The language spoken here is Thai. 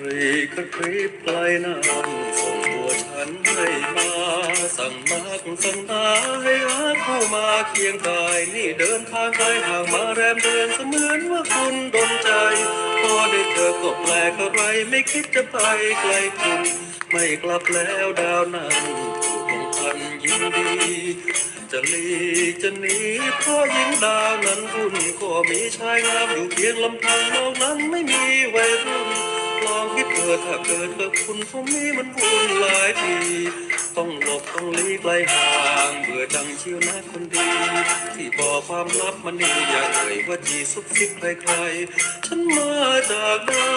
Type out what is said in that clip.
รีกระพริบไกลนานส่งตัวฉันให้มา สั่งมากสั่งตาให้รักเข้ามาเคียงกาย นี่เดินทางไกลห่างมาแรมเดือนเสมือนว่าคุณดนใจ พอได้เจอก็แปลกอะไรไม่คิดจะไปไกลคุณไม่กลับแล้วดาวนั้นถูกของพันยินดีจะหลีจะหนีเพราะหญิงดาวนั้นรุ่นก็มีชายงามอยู่เพียงลำพังนอกนั้นไม่มี ลองคิดเถิดถ้าเกิดกับคุณคงมีมันวุ่นหลายที ต้องหลบต้องลีกไกลห่างเบื่อจังชิวนะคนดี ที่บอกความลับมันนี่อย่าเอ่ยว่าจีซุบซิบใครๆฉันมาจากดา